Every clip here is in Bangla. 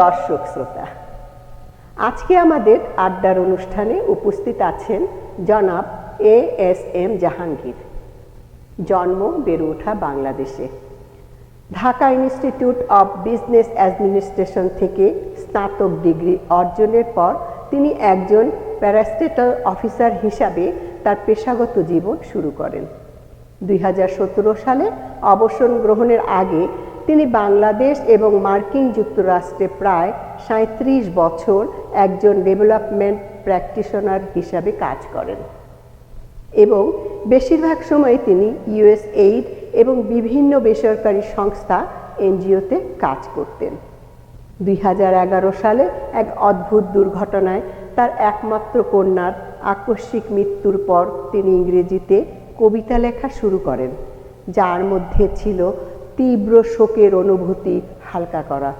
দর্শক শ্রোতা। আজকে আমাদের আড্ডার অনুষ্ঠানে উপস্থিত আছেন জনাব এ এস এম জাহাঙ্গীর। জন্ম বেড়ে ওঠা বাংলাদেশে। Dhaka institute of business administration থেকে স্নাতক ডিগ্রি অর্জনের পর তিনি একজন প্যারাস্টেটাল অফিসার হিসাবে তার পেশাগত জীবন শুরু করেন। দুই হাজার সতেরো সালে অবসর গ্রহণের আগে তিনি বাংলাদেশ এবং মার্কিন যুক্তরাষ্ট্রে প্রায় সাঁত্রিশ বছর একজন ডেভেলপমেন্ট প্র্যাকটিশনার হিসাবে কাজ করেন। এবং বেশিরভাগ সময় তিনি ইউএস এইড এবং বিভিন্ন বেসরকারি সংস্থা এনজিওতে কাজ করতেন। দুই হাজার এগারো সালে এক অদ্ভুত দুর্ঘটনায় তার একমাত্র কন্যার আকস্মিক মৃত্যুর পর তিনি ইংরেজিতে কবিতা লেখা শুরু করেন, যার মধ্যে ছিল তীব্র শোকের অনুভূতি হালকা করা।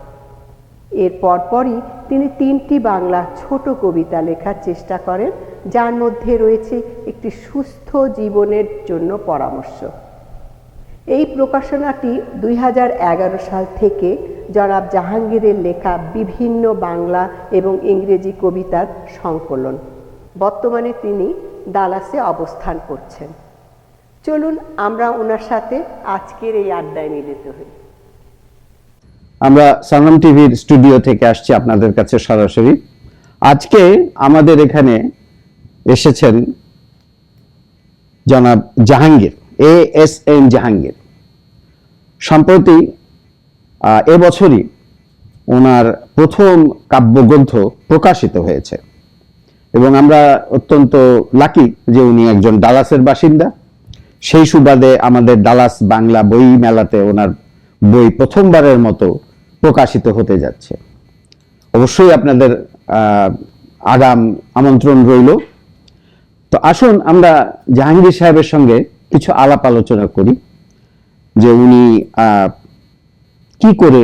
এর পরপরই তিনি তিনটি বাংলা ছোট কবিতা লেখার চেষ্টা করেন, যার মধ্যে রয়েছে একটি সুস্থ জীবনের জন্য পরামর্শ। এই প্রকাশনাটি দুই হাজার এগারো সাল থেকে জনাব জাহাঙ্গীরের লেখা বিভিন্ন বাংলা এবং ইংরেজি কবিতার সংকলন। বর্তমানে তিনি দালাসে অবস্থান করছেন। চলুন আমরা ওনার সাথে আজকের এই আড্ডায় মিলিত হই। আমরা সানম টিভির স্টুডিও থেকে আসছি আপনাদের কাছে সরাসরি। আজকে আমাদের এখানে এসেছেন জনাব Jahangir, A S M Jahangir. সম্প্রতি এবছরই ওনার প্রথম কাব্যগ্রন্থ প্রকাশিত হয়েছে। এবং আমরা অত্যন্ত লাকি যে উনি একজন ডালাসের বাসিন্দা। সেই সুবাদে আমাদের ডালাস বাংলা বই মেলাতে ওনার বই প্রথমবারের মতো প্রকাশিত হতে যাচ্ছে। অবশ্যই আপনাদের আগাম আমন্ত্রণ রইল। তো আসুন আমরা জাহাঙ্গীর সাহেবের সঙ্গে কিছু আলাপ আলোচনা করি, যে উনি কি করে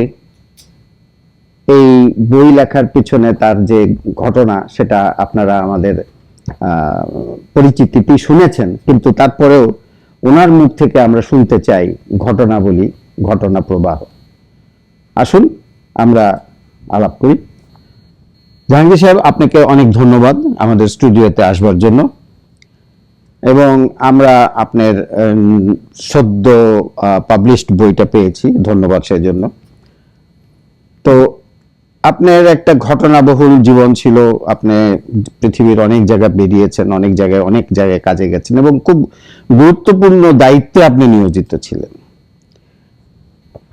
এই বই লেখার পিছনে তার যে ঘটনা সেটা আপনারা আমাদের পরিচিতিটি শুনেছেন, কিন্তু তারপরেও ওনার মুখ থেকে আমরা শুনতে চাই ঘটনাবলী, ঘটনা প্রবাহ। আসুন, আমরা আলাপ করি। জাহাঙ্গীর সাহেব, আপনাকে অনেক ধন্যবাদ আমাদের স্টুডিওতে আসবার জন্য। এবং আমরা আপনার সদ্য পাবলিশড বইটা পেয়েছি, ধন্যবাদ সেই জন্য তো আপনার একটা ঘটনাবহুল জীবন ছিল, আপনি পৃথিবীর অনেক জায়গায় বেরিয়েছেন, অনেক জায়গায় অনেক জায়গায় কাজে গেছেন এবং খুব গুরুত্বপূর্ণ দায়িত্বে আপনি নিয়োজিত ছিলেন।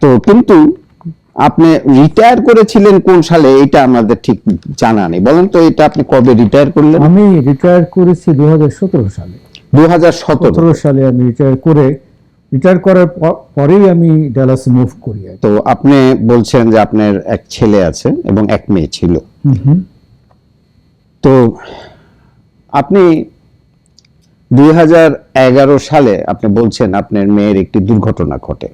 তো কিন্তু আপনি রিটায়ার করেছিলেন কোন সালে এটা আমাদের ঠিক জানা নেই। বলেন তো এটা আপনি কবে রিটায়ার করলেন? আমি রিটায়ার করেছি দুই হাজার সতেরো সালে। দু সালে আমি রিটায়ার করে রিটায়ার করার পরেই আমি ডালাস মুভ করি তো আপনি বলছেন যে আপনার এক ছেলে আছে এবং এক মেয়ে ছিল। তো আপনি দুই হাজার এগারো সালে আপনি বলছেন আপনার মেয়ের একটি দুর্ঘটনা ঘটে।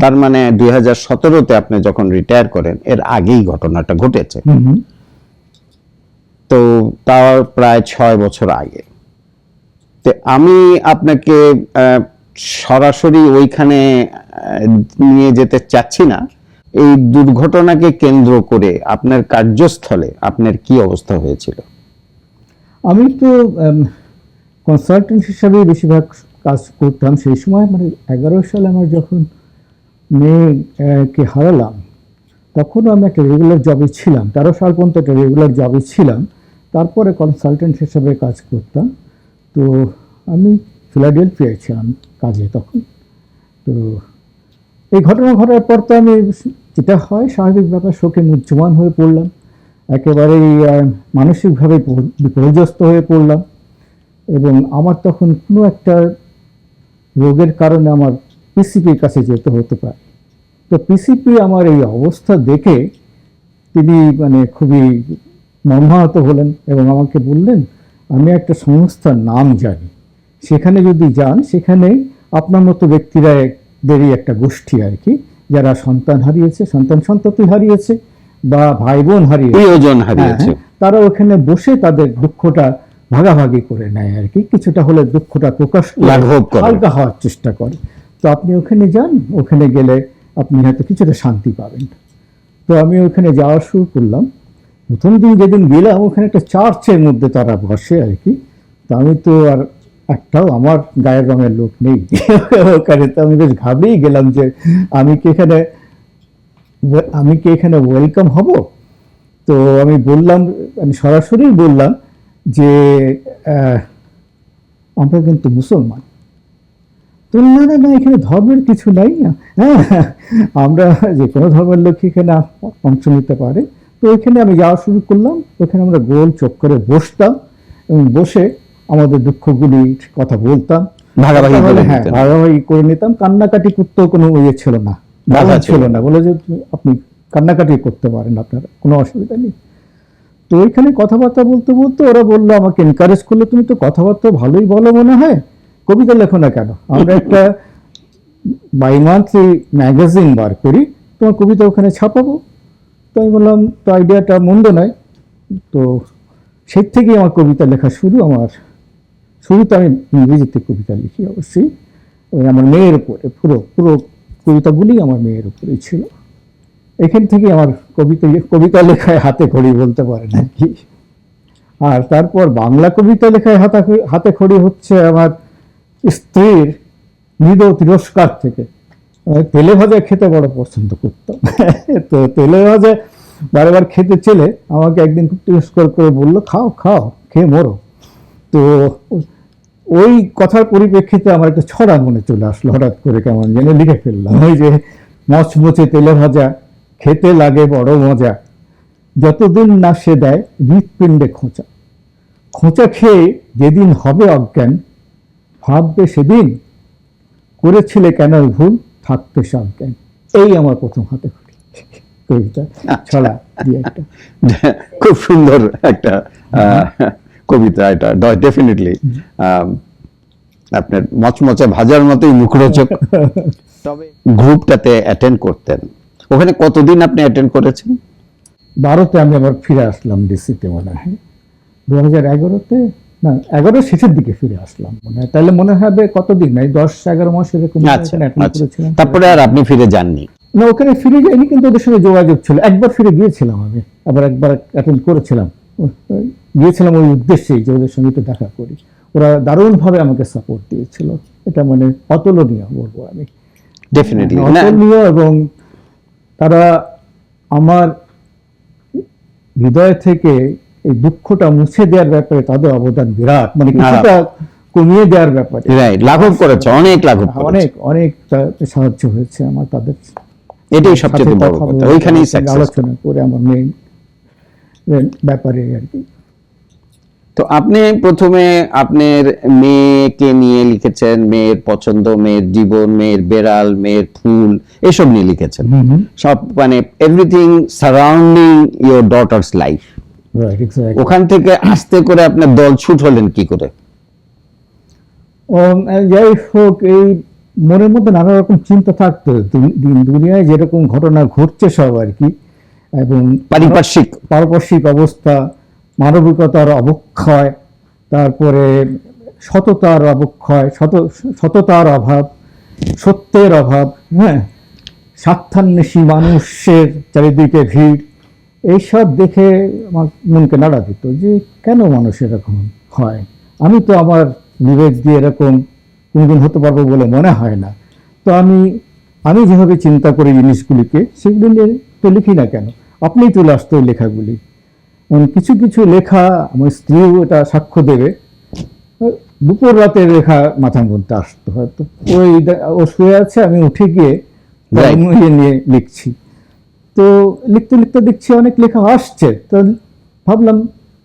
তার মানে দুই সতেরোতে আপনি যখন রিটায়ার করেন এর আগেই ঘটনাটা ঘটেছে। তো তার প্রায় ছয় বছর আগে। তো আমি আপনাকে সরাসরি ওইখানে নিয়ে যেতে চাচ্ছি না। এই দুর্ঘটনাকে কেন্দ্র করে আপনার কার্যস্থলে আপনার কি অবস্থা হয়েছিল? আমি তো কনসালটেন্ট হিসাবে বেশিরভাগ কাজ করতাম। সেই সময় মানে এগারো সালে আমার যখন মেয়েকে হারালাম, তখনও আমি একটা রেগুলার জবে ছিলাম। তেরো সাল পর্যন্ত একটা রেগুলার জবে ছিলাম। তারপরে কনসালটেন্ট হিসাবে কাজ করতাম। তো আমি ফিলাডেলফিয়ায় ছিলাম কাজে তখন। তো এই ঘটনা ঘটার পর তো আমি যেটা হয়, স্বাভাবিক ব্যাপার শোকে মুহ্যমান হয়ে পড়লাম। একেবারেই মানসিকভাবে বিপ- বিপর্যস্ত হয়ে পড়লাম। এবং আমার তখন কোনো একটা রোগের কারণে আমার পিসিপির কাছে যেতে হতে পারে তো পিসিপি আমার এই অবস্থা দেখে তিনি মানে খুবই মর্মাহত হলেন এবং আমাকে বললেন আমি একটা সংস্থার নাম জানি। সেখানে যদি যান সেখানে আপনার মতো ব্যক্তিরা দেরই একটা গোষ্ঠী আর কি যারা সন্তান হারিয়েছে সন্তান সন্ততি হারিয়েছে বা ভাই বোন হারিয়েছে। হ্যাঁ, হারিয়েছে। তারা ওখানে বসে তাদের দুঃখটা ভাগাভাগি করে নেয় আর কি। কিছুটা হলে দুঃখটা প্রকাশ হালকা হওয়ার চেষ্টা করে। তো আপনি ওখানে যান ওখানে গেলে আপনি হয়তো কিছুটা শান্তি পাবেন। তো আমি ওখানে যাওয়া শুরু করলাম। প্রথম দিন যেদিন গেলাম ওখানে একটা চার্চের মধ্যে তারা বসে আর কি। তো আমি তো আর একটাও আমার গায়ের রঙের লোক নেই। ওখানে তো আমি বেশ ঘাবড়েই গেলাম যে আমি কি এখানে আমি কি এখানে ওয়েলকাম হব? তো আমি বললাম আমি সরাসরি বললাম যে আমরা কিন্তু মুসলমান। তো না না না এখানে ধর্মের কিছু নাই। হ্যাঁ আমরা যে কোনো ধর্মের লোক এখানে অংশ নিতে পারে। তো ওইখানে আমি যাওয়া শুরু করলাম। ওখানে আমরা গোল চোখ করে বসতাম এবং বসে আমাদের দুঃখগুলি কথা বলতাম। ভাগাভাগি করে হ্যাঁ ভাগাভাগি করে নিতাম। কান্নাকাটি করতেও কোনো ইয়ে ছিল না। ছিল না। বলে যে আপনি কান্নাকাটি করতে পারেন আপনার। কোনো অসুবিধা নেই। তো ওইখানে কথাবার্তা বলতে বলতে ওরা বলল আমাকে এনকারেজ করল তুমি তো কথাবার্তা ভালোই বলো মনে হয়। কবিতা লেখো না কেন? আমরা একটা বাই মান্থলি ম্যাগাজিন বার করি, তোমার কবিতা ওখানে ছাপাবো। তো আমি বললাম, তো আইডিয়াটা মন্দ নয়। তো সেই থেকেই আমার কবিতা লেখা শুরু। আমার শুরুতে আমি ইংরেজিতে কবিতা লিখি অবশ্যই। ওই আমার মেয়ের উপরে, পুরো পুরো কবিতাগুলি আমার মেয়ের উপরেই ছিল। এখান থেকে আমার কবিতা কবিতা লেখায় হাতে খড়ি বলতে পারেন আর কি আর তারপর বাংলা কবিতা লেখায় হাতে হাতে খড়ি হচ্ছে আমার স্ত্রীর মৃদ তিরস্কার থেকে। তেলে ভাজা খেতে বড় পছন্দ করতাম। তো তেলে ভাজা বারবার খেতে চলে আমাকে একদিন খুব তিরস্কার করে বলল, খাও খাও, খেয়ে মরো। তো ওই কথার পরিপ্রেক্ষিতে আমার একটা ছড়া মনে চলে আসলো, হঠাৎ করে কেমন যেন লিখে ফেললাম। ওই যে মচমচে তেলে ভাজা খেতে লাগে বড় মজা। যতদিন না সে দেয় হৃৎপিণ্ডে খোঁচা। খোঁচা খেয়ে যেদিন হবে অজ্ঞান ভাববে সেদিন করেছিলে কেন ভুল থাকতে সাবজ্ঞান এই আমার প্রথম হাতে কবিতা। ছড়া দিয়ে একটা। খুব সুন্দর একটা আহ, কবিতা এটা। ডেফিনেটলি আপনার মচমচে ভাজার মতোই মুখরোচক। তবে গ্রুপটাতে অ্যাটেন্ড করতেন। ওখানে কতদিন আপনি অ্যাটেন্ড করেছেন? বারোতে আমি আবার ফিরে আসলাম ডিসিতে মনে হয়। দু হাজার এগারোতে? না এগারো শেষের দিকে ফিরে আসলাম মনে হয়। তাহলে মনে হবে কতদিন? এই দশ এগারো মাস এরকম আচ্ছা আচ্ছা। তারপরে আর আপনি ফিরে যাননি? না ওখানে ফিরে যাইনি কিন্তু ওদের সঙ্গে যোগাযোগ ছিল। একবার ফিরে গিয়েছিলাম আমি আবার একবার অ্যাটেন্ড করেছিলাম। গিয়েছিলাম ওই উদ্দেশ্যেই যে ওদের সঙ্গে একটু দেখা করি। ওরা দারুণভাবে আমাকে সাপোর্ট দিয়েছিল। এটা মানে অতুলনীয় বলব আমি। ডেফিনেটলি অতুলনীয় এবং তারা আমার হৃদয় থেকে এই দুঃখটা মুছে দেওয়ার ব্যাপারে তাদের অবদান বিরাট। মানে কিছুটা কমিয়ে দেওয়ার ব্যাপারে। রাইট লাঘব করেছে অনেক লাঘব অনেক অনেক সাহায্য হয়েছে আমার তাদের এটাই সবচেয়ে বড় কথা ওইখানেই আলোচনা করে আমার মেইন ব্যাপারে আর কি। তো আপনি প্রথমে আপনার মেয়েকে নিয়ে লিখেছেন মেয়ের পছন্দ মেয়ের জীবন মেয়ের বেড়াল মেয়ের ফুল এসব নিয়ে লিখেছেন। সব মানে everything surrounding your daughter's life ওখান থেকে আস্তে করে আপনার দল ছুট হলেন কি করে? যাই হোক এই মনের মধ্যে নানা রকম চিন্তা থাকতো দিন- দুনিয়ায় যেরকম ঘটনা ঘটছে সব আর কি। এবং পারিপার্শ্বিক। পারপার্শ্বিক অবস্থা মানবিকতার অবক্ষয়, তারপরে সততার অবক্ষয়, সত, সততার অভাব, সত্যের অভাব হ্যাঁ? স্বার্থান্বেষী মানুষের চারিদিকে ভিড়, এইসব দেখে আমার মনকে নাড়া দিত যে কেন মানুষ এরকম হয়? আমি তো আমার বিবেক দিয়ে এরকম কোনোদিন হতে পারব বলে মনে হয় না। তো আমি আমি যেভাবে চিন্তা করি জিনিসগুলিকে, সেগুলি তো লিখি না কেন? আপনিই চলে আসতো লেখাগুলি। কিছু কিছু লেখা আমার স্ত্রীও এটা সাক্ষ্য দেবে। দুপুর রাতে লেখা মাথার মধ্যে আসতো। হয়তো ওই ও শুয়ে আছে আমি উঠে গিয়ে নিয়ে লিখছি। তো লিখতে লিখতে দেখছি অনেক লেখা আসছে। তো ভাবলাম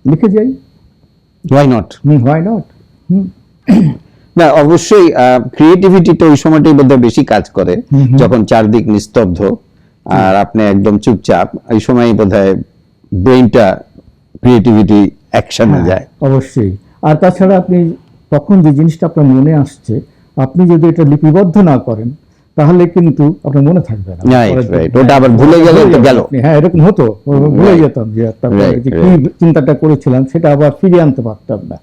লিখে যাই। Why not hmm why not hmm. না অবশ্যই ক্রিয়েটিভিটিটা ওই সময়টাই বোধহয় বেশি কাজ করে। যখন চারদিক নিস্তব্ধ আর আপনি একদম চুপচাপ এই সময় বোধহয় ব্রেনটা ক্রিয়েটিভিটি অ্যাকশনে হ্যাঁ, যায়। অবশ্যই। আর তাছাড়া আপনি তখন যে জিনিসটা আপনার মনে আসছে আপনি যদি এটা লিপিবদ্ধ না করেন তাহলে কিন্তু আপনার মনে থাকবে না. ওটা আবার ভুলে গেলে তো গেল। হ্যাঁ এরকম হতো ভুলে যেতাম যে কি চিন্তাটা করেছিলাম সেটা আবার ফিরিয়ে আনতে পারতাম না।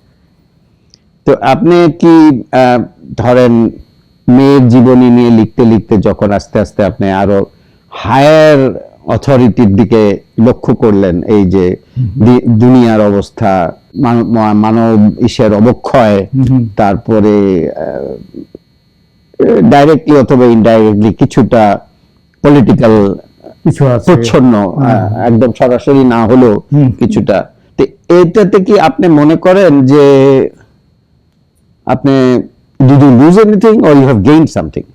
তো আপনি কি ধরেন মেয়ের জীবনী নিয়ে লিখতে লিখতে যখন আস্তে আস্তে আপনি আরও হায়ার অথরিটির দিকে লক্ষ্য করলেন এই যে দুনিয়ার অবস্থা মান- মানব ইসের অবক্ষয় তারপরে ডাইরেক্টলি অথবা ইনডাইরেক্টলি কিছুটা পলিটিক্যাল প্রচ্ছন্ন। একদম সরাসরি না হলেও কিছুটা। তো এটাতে কি আপনি মনে করেন যে আপনি did you lose anything or you have gained something?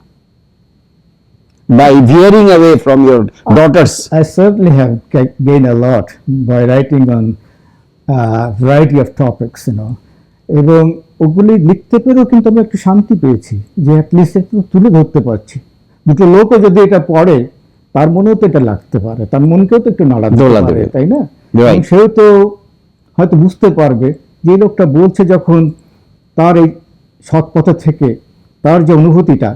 By veering away from your daughters I certainly have gained a lot by writing on uh, variety of topics, you know. এবং ওগুলি লিখতে পেরেও কিন্তু আমি একটু শান্তি পেয়েছি যে অ্যাটলিস্ট একটু তুলে ধরতে পারছি দুটো লোকও যদি এটা পড়ে তার মনেও তো এটা লাগতে পারে তার মনকেও তো একটু নাড়া দোলা দেবে। তাই না. সেও তো হয়তো বুঝতে পারবে যে লোকটা বলছে যখন তার এই সৎ পথে থেকে তার যে অনুভূতিটা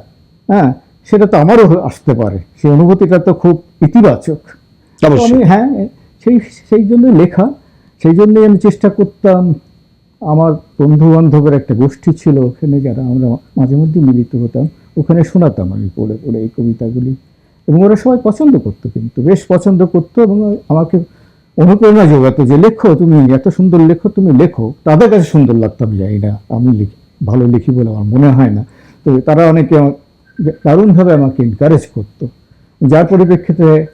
হ্যাঁ সেটা তো আমারও আসতে পারে। সেই অনুভূতিটা তো খুব ইতিবাচক। আমি হ্যাঁ সেই সেই জন্যই লেখা সেই জন্যই আমি চেষ্টা করতাম। আমার বন্ধু বান্ধবের একটা গোষ্ঠী ছিল ওখানে যারা আমরা মাঝে মধ্যে মিলিত হতাম ওখানে শোনাতাম আমি পড়ে পড়ে এই কবিতাগুলি। এবং ওরা সবাই পছন্দ করতো কিন্তু বেশ পছন্দ করতো এবং আমাকে অনুপ্রেরণা যোগাতো যে লেখো তুমি এত সুন্দর লেখো তুমি লেখো। তাদের কাছে সুন্দর লাগতো আমি জানি না আমি লিখি ভালো লিখি বলে আমার মনে হয় না। তো তারা অনেকে দারুণভাবে আমাকে এনকারেজ করতো। যার পরিপ্রেক্ষিতে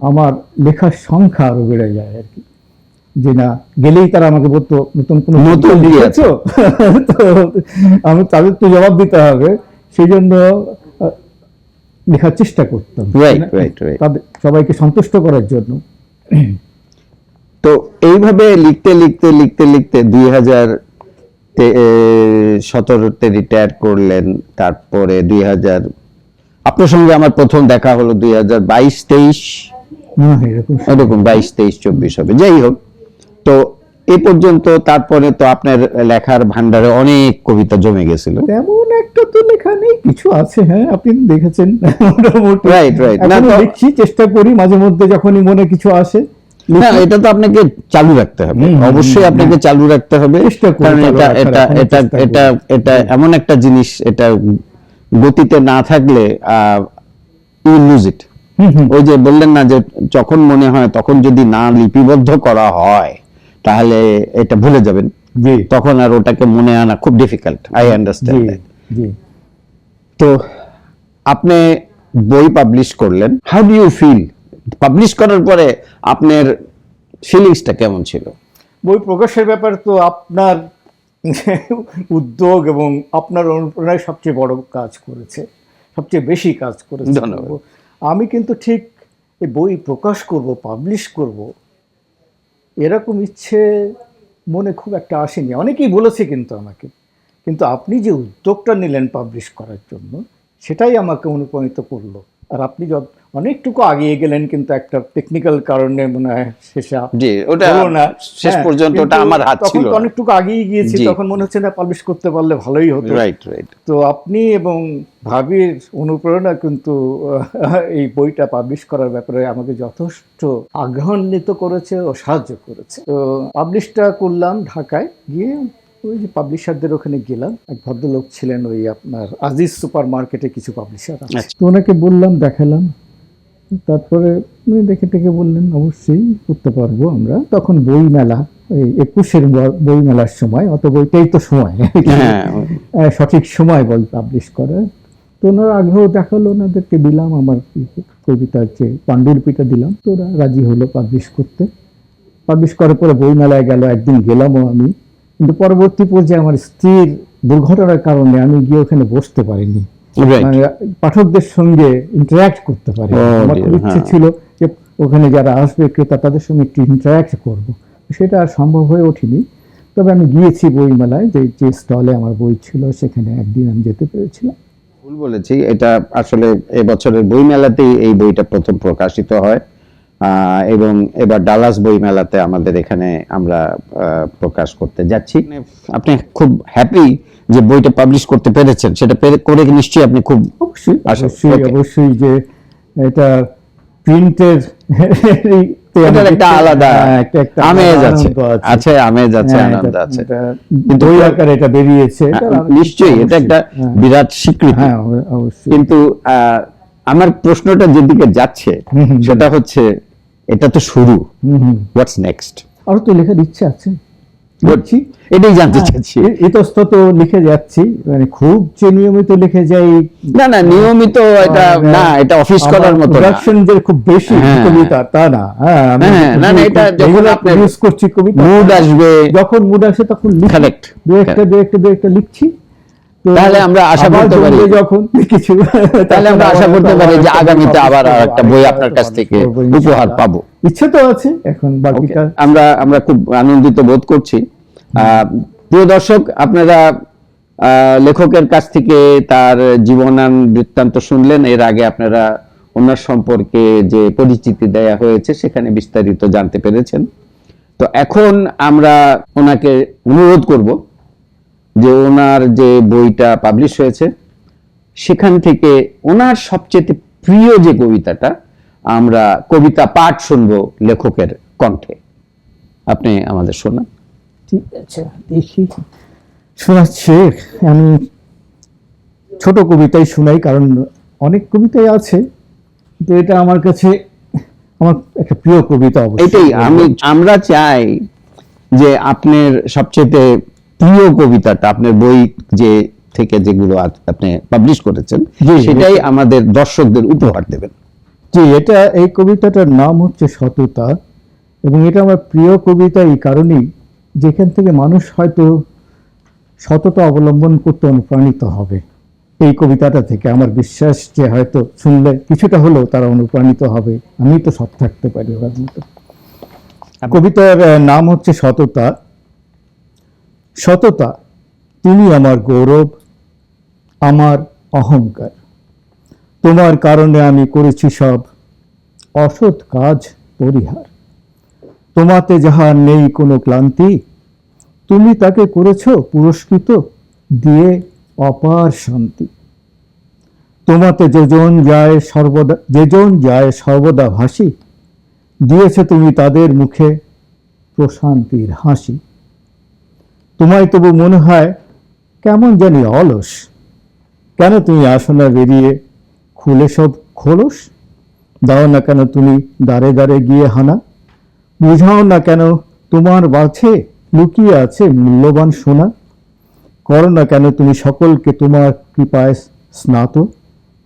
আমার লেখার সংখ্যা আরও বেড়ে যায় আর কি। যে না গেলেই তারা আমাকে বলতো নতুন কোনো নতুন লিখেছো?" তো আমি তাদের তো জবাব দিতে হবে। সেই জন্য লেখার চেষ্টা করতাম. তাদের সবাইকে সন্তুষ্ট করার জন্য। তো এইভাবে লিখতে লিখতে লিখতে লিখতে দুই হাজার সতেরোতে রিটায়ার করলেন তারপরে দুই হাজার আপনার সঙ্গে আমার প্রথম দেখা হলো দুই হাজার বাইশ তেইশ। এরকম বাইশ তেইশ চব্বিশ হবে যাই হোক। তো এ পর্যন্ত তারপরে তো আপনার লেখার ভান্ডারে অনেক কবিতা জমে গেছিল। তেমন একটা তো লেখা নেই কিছু আছে হ্যাঁ আপনি দেখেছেন মোটামুটি। Right, right. না, লিখছি চেষ্টা করি মাঝে মধ্যে যখনই মনে কিছু আসে। না। এটা তো আপনাকে চালু রাখতে হবে। অবশ্যই আপনাকে চালু রাখতে হবে কারণ এটা এটা এটা এটা এটা এমন একটা জিনিস এটা গতিতে না থাকলে ইউ লুজ ইট। ওই যে বললেন না যে যখন মনে হয় তখন যদি না লিপিবদ্ধ করা হয় তাহলে এটা ভুলে যাবেন। তখন আর ওটাকে মনে আনা খুব ডিফিকাল্ট আই আন্ডারস্ট্যান্ড তো আপনি বই পাবলিশ করলেন। How do you feel publish করার পরে আপনার ফিলিংসটা কেমন ছিল? বই প্রকাশের ব্যাপার তো আপনার উদ্যোগ এবং আপনার অনুপ্রেরণায় সবচেয়ে বড় কাজ করেছে সবচেয়ে বেশি কাজ করেছে। ধন্যবাদ। আমি কিন্তু ঠিক এই বই প্রকাশ করব পাবলিশ করব এরকম ইচ্ছে মনে খুব একটা আসেনি। অনেকেই বলেছে কিন্তু আমাকে কিন্তু আপনি যে উদ্যোগটা নিলেন পাবলিশ করার জন্য সেটাই আমাকে অনুপ্রাণিত করল। আর আপনি যত অনেকটুকু আগিয়ে গেলেন কিন্তু একটা টেকনিক্যাল কারণে মনে হয় শেষে জি, ওটা না। শেষ হ্যাঁ, পর্যন্ত ওটা আমার হাত ছিল। তো না। অনেকটুকু আগিয়ে গিয়েছি তখন মনে হচ্ছে না পাবলিশ করতে পারলে ভালোই হতো। রাইট রাইট তো আপনি এবং ভাবির অনুপ্রেরণা কিন্তু এই বইটা পাবলিশ করার ব্যাপারে আমাকে যথেষ্ট আগ্রহান্বিত করেছে ও সাহায্য করেছে। তো পাবলিশটা করলাম ঢাকায় গিয়ে ওই যে পাবলিশারদের ওখানে গেলাম। এক ভদ্রলোক ছিলেন ওই আপনার আজিজ সুপার মার্কেটে কিছু পাবলিশার আছে। আচ্ছা। তো ওনাকে বললাম দেখালাম। তারপরে উনি দেখে টেকে বললেন অবশ্যই করতে পারব আমরা। তখন বই মেলা এই একুশের বই মেলার সময় অত বইটাই তো সময়। হ্যাঁ। সঠিক সময় বই পাবলিশ করার। তো ওনারা আগ্রহ দেখাল ওনাদেরকে দিলাম আমার কবিতার যে পাণ্ডুলিপিটা দিলাম। তো ওরা রাজি হলো পাবলিশ করতে। পাবলিশ করার পরে বই মেলায় গেল একদিন গেলামও আমি। কিন্তু পরবর্তী পর্যায়ে আমার স্ত্রীর দুর্ঘটনার কারণে আমি গিয়ে ওখানে বসতে পারিনি। মানে পাঠকদের সঙ্গে ইন্টারাক্ট করতে পারি Oh আমার ইচ্ছে হ্যাঁ। ছিল যে ওখানে যারা আসবে ক্রেতা তাদের সঙ্গে একটু ইন্টারাক্ট করব। সেটা আর সম্ভব হয়ে ওঠেনি। তবে আমি গিয়েছি বই মেলায় যে যে স্টলে আমার বই ছিল সেখানে একদিন আমি যেতে পেরেছিলাম। ভুল বলেছি। এটা আসলে এবছরের বছরের বই মেলাতেই এই বইটা প্রথম প্রকাশিত হয়। এবং এবার ডালাস বই মেলাতে আমাদের এখানে আমরা প্রকাশ করতে যাচ্ছি। আপনি খুব হ্যাপি যে বইটা পাবলিশ করতে পেরেছেন। সেটা করে নিশ্চয়ই আপনি খুব অবশ্যই অবশ্যই যে এটা প্রিন্টের একটা আলাদা আমেজ আছে। আছে। আমেজ আছে হ্যাঁ, আনন্দ আছে। কিন্তু বই আকারে এটা বেরিয়েছে। হ্যাঁ, নিশ্চয়ই এটা একটা হ্যাঁ। বিরাট স্বীকৃতি। হ্যাঁ কিন্তু আহ, আমার প্রশ্নটা যেদিকে যাচ্ছে। সেটা হচ্ছে এটা তো শুরু। হোয়াটস নেক্সট আরও তো লেখার ইচ্ছে আছে। বলছি এটাই জানতে হ্যাঁ, চাচ্ছি। ইতস্তত লিখে যাচ্ছি। মানে খুব যে নিয়মিত লিখে যাই। না না নিয়মিত এটা না এটা অফিস করার মতো প্রোডাকশন যে খুব বেশি হ্যাঁ। কবিতা তা না। হ্যাঁ হ্যাঁ, না, না, এটা যখন আপনি produce করছি কবিতা। মুড আসবে। যখন মুড আসে তখন লিখি। Correct. দু একটা দু একটা দু একটা লিখছি। তাহলে আমরা আশা করতে পারি- যখন কিছু তাহলে আমরা আশা করতে পারি যে আগামীতে আবার একটা বই আপনার কাছ থেকে উপহার পাবো। ইচ্ছে তো আছে এখন বাকিটা আমরা আমরা খুব আনন্দিত বোধ করছি। প্রিয় দর্শক আপনারা আহ, লেখকের কাছ থেকে তার জীবনান বৃত্তান্ত শুনলেন। এর আগে আপনারা ওনার সম্পর্কে যে পরিচিতি দেয়া হয়েছে সেখানে বিস্তারিত জানতে পেরেছেন। তো এখন আমরা ওনাকে অনুরোধ করব যে ওনার যে বইটা পাবলিশ হয়েছে সেখান থেকে ওনার সবচেয়ে প্রিয় যে কবিতাটা আমরা কবিতা পাঠ শুনব লেখকের কণ্ঠে। আপনি আমাদের শোনান। ঠিক আছে দেখি। শোনাচ্ছে আমি ছোট কবিতাই শোনাই কারণ অনেক কবিতাই আছে তো এটা আমার কাছে আমার একটা প্রিয় কবিতা অবশ্যই। এটাই আমি আমরা চাই যে আপনার সবচেয়ে প্রিয় কবিতাটা আপনার বই যে থেকে যেগুলো আপনি পাবলিশ করেছেন। সেটাই আমাদের দর্শকদের উপহার দেবেন। জি এটা এই কবিতাটার নাম হচ্ছে সততা এবং এটা আমার প্রিয় কবিতা এই কারণেই যেখান থেকে মানুষ হয়তো সততা অবলম্বন করতে অনুপ্রাণিত হবে। এই কবিতাটা থেকে আমার বিশ্বাস যে হয়তো শুনলে কিছুটা হলেও তারা অনুপ্রাণিত হবে। আমি তো সৎ থাকতে পারি ওর কবিতার নাম হচ্ছে সততা। সততা তুমি আমার গৌরব, আমার অহংকার। তোমার কারণে আমি করেছি সব অসৎ কাজ, পরিহার। তোমাতে যাহার নেই কোনো ক্লান্তি, তুমি তাকে করেছ পুরস্কৃত, দিয়ে অপার শান্তি। তোমাতে যেজন যায় সর্বদা, যেজন যায় সর্বদা ভাসি, দিয়েছে তুমি তাদের মুখে প্রশান্তির হাসি। তোমায় তবু মনে হয় কেমন জানি অলস। কেন তুমি আসো না বেরিয়ে খুলে সব খোলস? দাও না কেন তুমি দাঁড়ে দাঁড়ে গিয়ে হানা? বুঝাও না কেন তোমার বাছে লুকিয়ে আছে মূল্যবান সোনা? করো না কেন তুমি সকলকে তোমার কৃপায় স্নাত?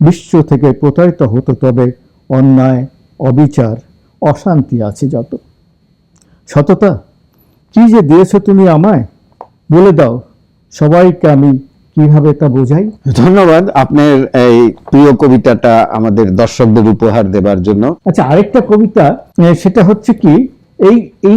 বিশ্ব থেকে প্রতারিত হতো তবে অন্যায়, অবিচার, অশান্তি আছে যত। সততা, কি যে দিয়েছ তুমি আমায়? বলে দাও সবাইকে আমি কীভাবে তা বোঝাই? ধন্যবাদ আপনার এই প্রিয় কবিতাটা আমাদের দর্শকদের উপহার দেবার জন্য। আচ্ছা আরেকটা কবিতা সেটা হচ্ছে কি এই এই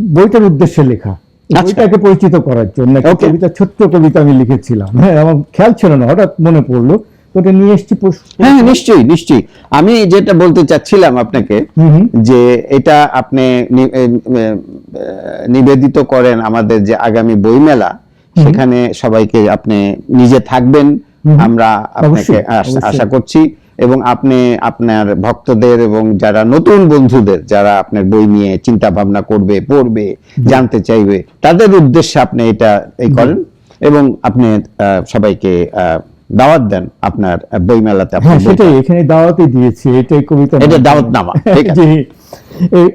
বইটার উদ্দেশ্যে লেখা। আচ্ছা। বইটাকে পরিচিত করার জন্য কবিতা ছোট্ট কবিতা আমি লিখেছিলাম। হ্যাঁ আমার খেয়াল ছিল না হঠাৎ মনে পড়ল। ওটা নিয়ে এসছি পরশু- হ্যাঁ নিশ্চয়ই নিশ্চয়ই। আমি যেটা বলতে চাচ্ছিলাম আপনাকে। যে এটা আপনি নিবেদিত করেন আমাদের যে আগামী বইমেলা সেখানে সবাইকে আপনি নিজে থাকবেন। আমরা আপনাকে আশ- করছি। এবং আপনি আপনার ভক্তদের এবং যারা নতুন বন্ধুদের যারা আপনার বই নিয়ে চিন্তা ভাবনা করবে পড়বে জানতে চাইবে তাদের উদ্দেশ্যে আপনি এটা এই করেন। এবং আপনি আহ, সবাইকে আহ, দাওয়াত দেন আপনার বইমেলাতে হ্যাঁ সেটাই এখানে দাওয়াতই দিয়েছি এটাই কবিতা এটা দাওয়াতনামা, ঠিক আছে।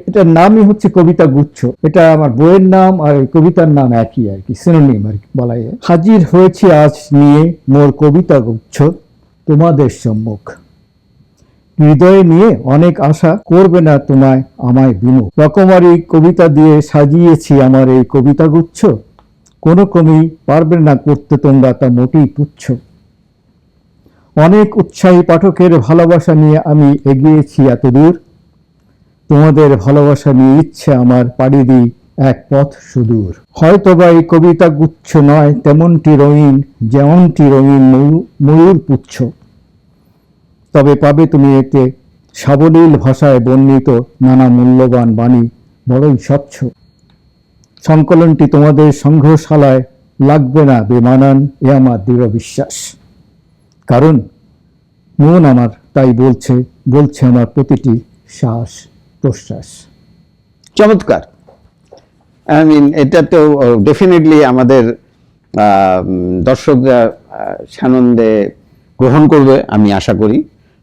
এটার নামই হচ্ছে কবিতা গুচ্ছ। এটা আমার বইয়ের নাম আর কবিতার নাম একই আর কি সিনোনিম আর কি বলা যায় হাজির হয়েছে আজ নিয়ে মোর কবিতা গুচ্ছ তোমাদের সম্মুখ। হৃদয়ে নিয়ে অনেক আশা করবে না তোমায় আমায় বিমুখ। রকমারি কবিতা দিয়ে সাজিয়েছি আমার এই কবিতা গুচ্ছ। কোনো ক্রমেই পারবে না করতে তোমরা তা মোটেই তুচ্ছ অনেক উৎসাহী পাঠকের ভালোবাসা নিয়ে আমি এগিয়েছি এত দূর তোমাদের ভালোবাসা নিয়ে ইচ্ছে আমার পাড়ি দিই এক পথ সুদূর। হয়তো বা এই কবিতা গুচ্ছ নয়, তেমনটি রঙিন, যেমনটি রঙিন ময়ূ- ময়ূর পুচ্ছ। তবে পাবে তুমি এতে সাবলীল ভাষায় বর্ণিত নানা মূল্যবান বাণী বড়ই স্বচ্ছ। সংকলনটি তোমাদের সংগ্রহশালায় লাগবে না, বেমানান, এ আমার দৃঢ় বিশ্বাস। কারণ মন আমার তাই বলছে বলছে আমার প্রতিটি শ্বাস প্রশ্বাস। চমৎকার। আই মিন এটা তো ডেফিনেটলি আমাদের দর্শকরা সানন্দে গ্রহণ করবে আমি আশা করি।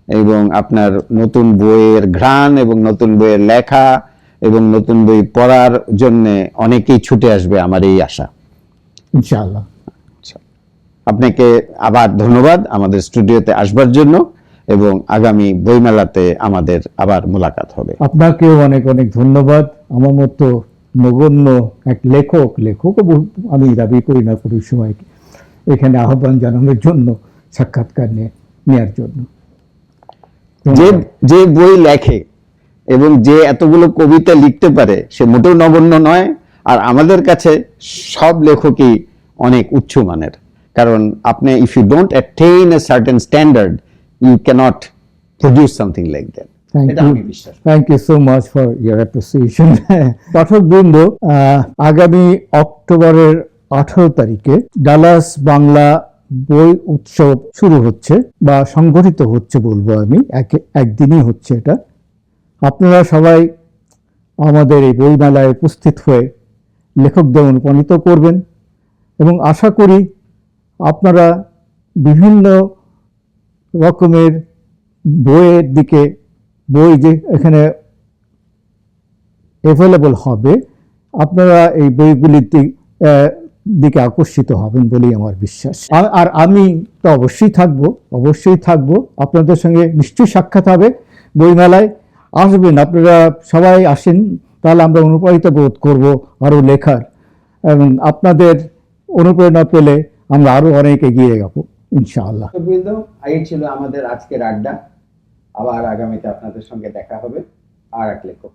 এবং আপনার নতুন বইয়ের ঘ্রাণ এবং নতুন বইয়ের লেখা এবং নতুন বই পড়ার জন্যে অনেকেই ছুটে আসবে আমার এই আশা। ইনশাআল্লাহ। আপনাকে আবার ধন্যবাদ আমাদের স্টুডিওতে আসবার জন্য এবং আগামী বইমেলাতে আমাদের আবার মোলাকাত হবে। আপনাকেও অনেক অনেক ধন্যবাদ। আমার মতো নগণ্য এক লেখক লেখকও বহু- আমি দাবি করি না কোনো সময় এখানে আহ্বান জানানোর জন্য সাক্ষাৎকার নিয়ে নেওয়ার জন্য। যে যে বই লেখে এবং যে এতগুলো কবিতা লিখতে পারে সে মোটেও নগণ্য নয়। আর আমাদের কাছে সব লেখকই অনেক উচ্চ মানের কারণ আপনি if you don't attain a certain standard you cannot produce something like that thank you বিশ্বাস thank you so much for your appreciation পাঠক বৃন্দ আগামী অক্টোবরের আঠারো তারিখে ডালাস বাংলা বই উৎসব শুরু হচ্ছে বা সংগঠিত হচ্ছে বলব আমি। এক- একদিনই হচ্ছে এটা। আপনারা সবাই আমাদের এই বইমেলায় উপস্থিত হয়ে লেখকদের অনুপ্রাণিত করবেন এবং আশা করি আপনারা বিভিন্ন রকমের বইয়ের দিকে, বই যে এখানে অ্যাভেলেবল হবে, আপনারা এই বইগুলির দিক- আকর্ষিত হবেন বলেই আমার বিশ্বাস। আর- আর আমি তো অবশ্যই থাকব অবশ্যই থাকব। আপনাদের সঙ্গে নিশ্চয়ই সাক্ষাৎ হবে বইমেলায়। আসবেন, আপনারা সবাই আসেন, তাহলে আমরা অনুপ্রাণিত বোধ করব আরও লেখার। এবং আপনাদের অনুপ্রেরণা পেলে আমরা আরও অনেক এগিয়ে যাব, ইনশাআল্লাহ। এই ছিল আমাদের আজকের আড্ডা। আবার আগামীতে আপনাদের সঙ্গে দেখা হবে। আর এক লেখক।